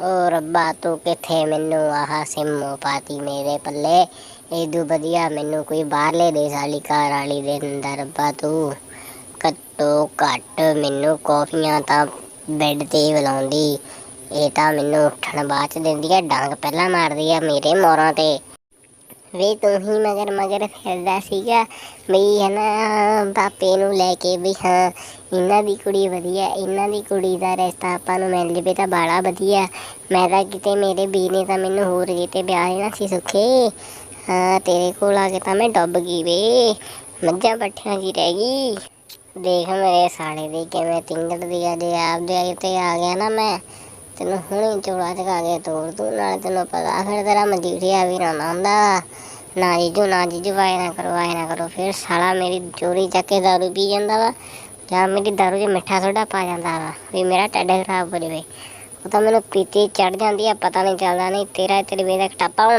ਓ ਰੱਬਾ, ਤੂੰ ਕਿੱਥੇ ਮੈਨੂੰ ਆਹ ਸਿੰਮੋ ਪਾਤੀ ਮੇਰੇ ਪੱਲੇ? ਏਦੂ ਵਧੀਆ ਮੈਨੂੰ ਕੋਈ ਬਾਹਰਲੇ ਦੇਸ਼ ਵਾਲੀ ਘਰ ਵਾਲੀ ਦੇ ਦਿੰਦਾ ਰੱਬਾ, ਤੂੰ ਘੱਟੋ ਘੱਟ ਮੈਨੂੰ ਕੌਫੀਆਂ ਤਾਂ ਬੈੱਡ ਤੇ ਹੀ ਬੁਲਾਉਂਦੀ। ਇਹ ਤਾਂ ਮੈਨੂੰ ਉੱਠਣ ਬਾਅਦ ਚ ਦਿੰਦੀ ਆ ਡਾਂਗ ਪਹਿਲਾਂ ਮਾਰਦੀ ਆ ਮੇਰੇ ਮੋਰਾਂ ਤੇ। ਵੇ ਤੂੰ ਹੀ ਮਗਰ ਮਗਰ ਫਿਰਦਾ ਸੀਗਾ ਵੀ ਹਨਾ ਪਾਪੇ ਨੂੰ ਲੈ ਕੇ ਵੀ ਹਾਂ, ਇਹਨਾਂ ਦੀ ਕੁੜੀ ਵਧੀਆ, ਇਹਨਾਂ ਦੀ ਕੁੜੀ ਦਾ ਰਿਸ਼ਤਾ ਆਪਾਂ ਨੂੰ ਮਿਲ ਜਵੇ ਤਾਂ ਬਾਲਾ ਵਧੀਆ। ਮੈਂ ਤਾਂ ਕਿਤੇ ਮੇਰੇ ਵੀ ਨੇ ਤਾਂ ਮੈਨੂੰ ਹੋਰ ਕਿਤੇ ਵਿਆਹ ਨਾ ਸੀ ਸੁੱਖੇ। ਹਾਂ, ਤੇਰੇ ਕੋਲ ਆ ਕੇ ਤਾਂ ਮੈਂ ਡੁੱਬ ਗਈ ਵੇ, ਮੱਝਾਂ ਪੱਠਿਆਂ ਦੀ ਰਹਿ ਗਈ। ਦੇਖ ਮੇਰੇ ਸਾਲੇ ਦੇ ਕਿਵੇਂ ਤਿੰਗੜਦੀ ਆ ਜੇ ਆਪਦੇ ਤੇ ਆ ਗਿਆ ਨਾ ਮੈਂ। ਤੈਨੂੰ ਹੁਣੇ ਚੋਲਾ ਚਕਾ ਕੇ ਤੋੜ ਦੂੰ, ਨਾਲ ਤੈਨੂੰ ਪਤਾ ਫਿਰ ਤੇਰਾ ਮਜੀਠੀਆ ਵੀ ਨਾ ਆਉਂਦਾ ਨਾ ਜੀਜੂ ਨਾ ਜੀਜੂ ਵਾਏ ਨਾ ਕਰੋ ਵਾਏ ਨਾ ਕਰੋ, ਫਿਰ ਸਾਲਾ ਮੇਰੀ ਚੋਰੀ ਚੱਕ ਕੇ ਦਾਰੂ ਪੀ ਜਾਂਦਾ ਵਾ, ਜਾਂ ਮੇਰੀ ਦਾਰੂ 'ਚ ਮਿੱਠਾ ਸੋਡਾ ਪਾ ਜਾਂਦਾ ਵਾ, ਵੀ ਮੇਰਾ ਢਿੱਡ ਖਰਾਬ ਹੋ ਜਾਵੇ। ਉਹ ਤਾਂ ਮੈਨੂੰ ਪੀਤੀ ਚੜ ਜਾਂਦੀ ਆ, ਪਤਾ ਨਹੀਂ ਚੱਲਦਾ ਨਹੀਂ, ਤੇਰਾ ਤੇਰੇ ਵੇ ਦਾ ਟਾਪਾ ਹੋਣਾ